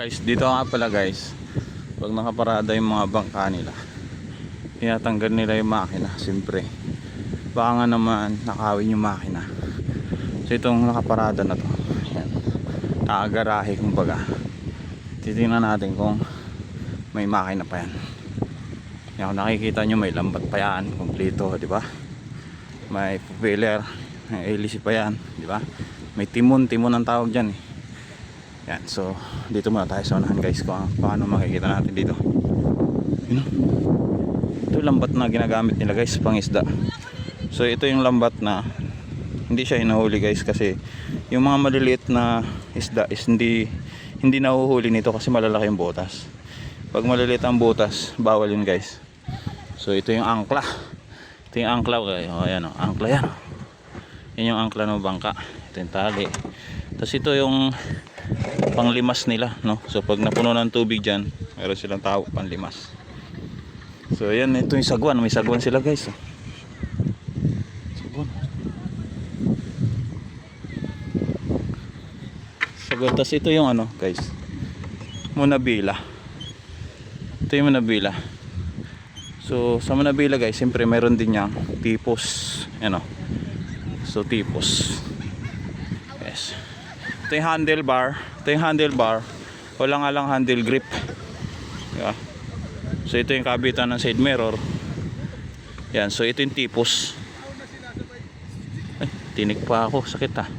Guys, dito nga pala guys. Pag nakaparada yung mga bangka nila. Tinatanggal nila yung makina, siyempre. Baka nga naman nakawin yung makina. So itong nakaparada na to. Yan. Nakagarahe kumbaga. Titingnan natin kung may makina pa yan. Yan, nakikita nyo may lambat pa yan, kompleto, di ba? May propeller, may hélice pa yan, di ba? May timon, timon ang tawag dyan eh. Yan, so dito muna tayo sa unahan guys kung paano makikita natin dito. Yun. oh. Ito lambat na ginagamit nila guys pang isda. So ito yung lambat na hindi siya hinuhuli guys kasi yung mga maliliit na isda is hindi hindi nahuhuli nito kasi malalaki yung butas. Pag maliliit ang butas, bawal yun guys. So ito yung angkla. Ito yung angkla guys. Oh, ayan oh, angkla yan. Yan yung angkla ng bangka. Ito yung tali. Tapos ito yung panglimas nila, no? So pag napuno ng tubig diyan, meron silang tao panlimas. So ayan, ito yung sagwan, may sagwan sila, guys. oh. Sagwan. Sagwan, tapos ito yung ano, guys. Munabila. Ito yung Munabila. So sa Munabila, guys, siyempre meron din yang tipos, ano. So tipos. Yes. Ito yung handlebar. Ito yung handlebar. Wala nga lang handle grip. Diba? So ito yung kabitan ng side mirror. Yan. So ito yung tipos. Ay, tinik pa ako. Sakit ha.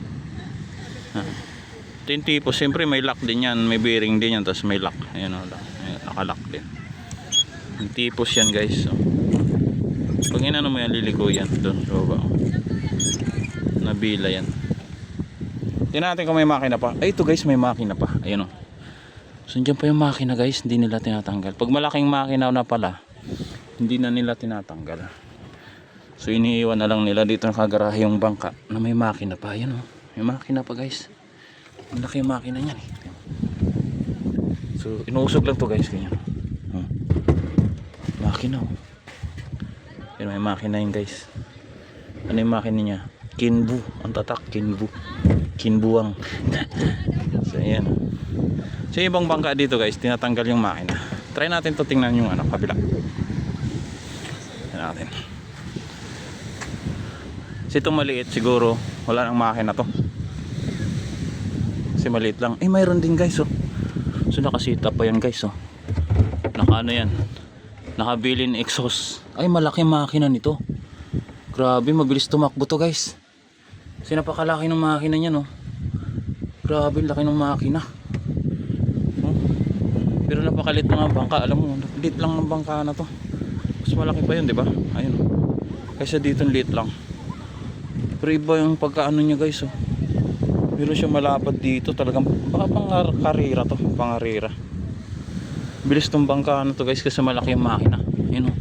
Ah. Ito yung tipos. Siyempre may lock din yan. May bearing din yan. Tapos may lock. Ayan o. Nakalock din. Yung tipos yan guys. So, pag inano mo yan, liliko yan. Doon. So? Nabila yan. Tingnan natin kung may makina pa. Ay, ito guys, may makina pa. Ayun o. So, dyan pa yung makina guys. Hindi nila tinatanggal. Pag malaking makina na pala, hindi na nila tinatanggal. So, iniiwan na lang nila dito nakagarahe yung bangka na may makina pa. Ayun o. May makina pa guys. Malaki yung makina niyan eh. So, inuusog lang to guys. Ganyan. Hmm. Makina o. Yan, may makina yun guys. Ano yung makina niya? Kinbu. Ang tatak, Kinbu. Kinbuang. so, ayan. So, ibang bangka dito guys, tinatanggal yung makina. Try natin to tingnan yung ano, kabila. Tingnan natin. Kasi itong maliit siguro, wala nang makina to. Kasi maliit lang. Eh, mayroon din guys, oh. So, nakasita pa yan guys, oh. Naka ano yan. Nakabilin exhaust. Ay, malaki makina nito. Grabe, mabilis tumakbo to guys. Kasi napakalaki ng makina niya, no? Grabe, laki ng makina. Oh. Pero napakalit na nga bangka. Alam mo, lit lang ng bangka na to. Mas malaki pa yun, di ba? Ayun. Kaysa dito, lit lang. Pero iba yung pagkaano niya, guys, oh. Pero siya malapad dito. Talagang, baka pang karira to. Pangarira. Bilis tong bangka na to, guys, kasi malaki yung makina. Ayun, oh.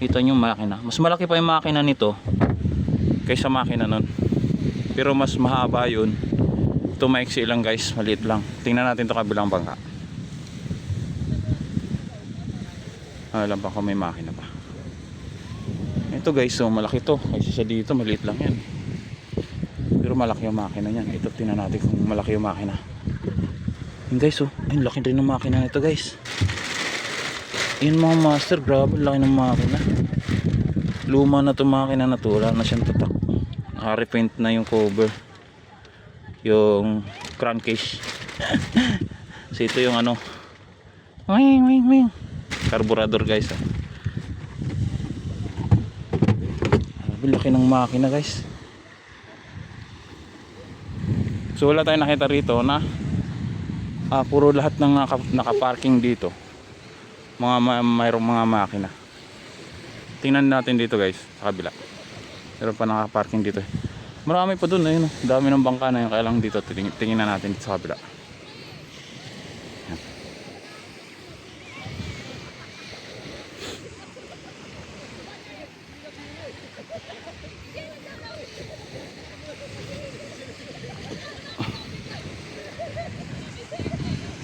Kita yung makina. Mas malaki pa yung makina nito kaysa makina nun. Pero mas mahaba yun. Ito maiksi lang guys, maliit lang. Tingnan natin to kabilang bangka. Alam pa kung may makina pa. Ito guys, so malaki to. Kaysa sa dito, maliit lang yan. Pero malaki yung makina niyan. Ito tingnan natin kung malaki yung makina. Yun guys, oh. Ay, laki rin ng makina nito guys. Yun mga master, grabe, laki ng makina. Luma na to makina na to, wala na siyang tatak. Naka-repaint na yung cover. Yung crankcase. so ito yung ano. Wing, wing, wing. Carburetor guys. Grabe, laki ng makina guys. So wala tayong nakita rito na ah, puro lahat ng naka, naka-parking dito mga ma- mayroong mga makina tingnan natin dito guys sa kabila meron pa nakaparking dito eh. marami pa dun ayun oh. dami ng bangka na yun kaya lang dito tingin, tingnan natin dito sa kabila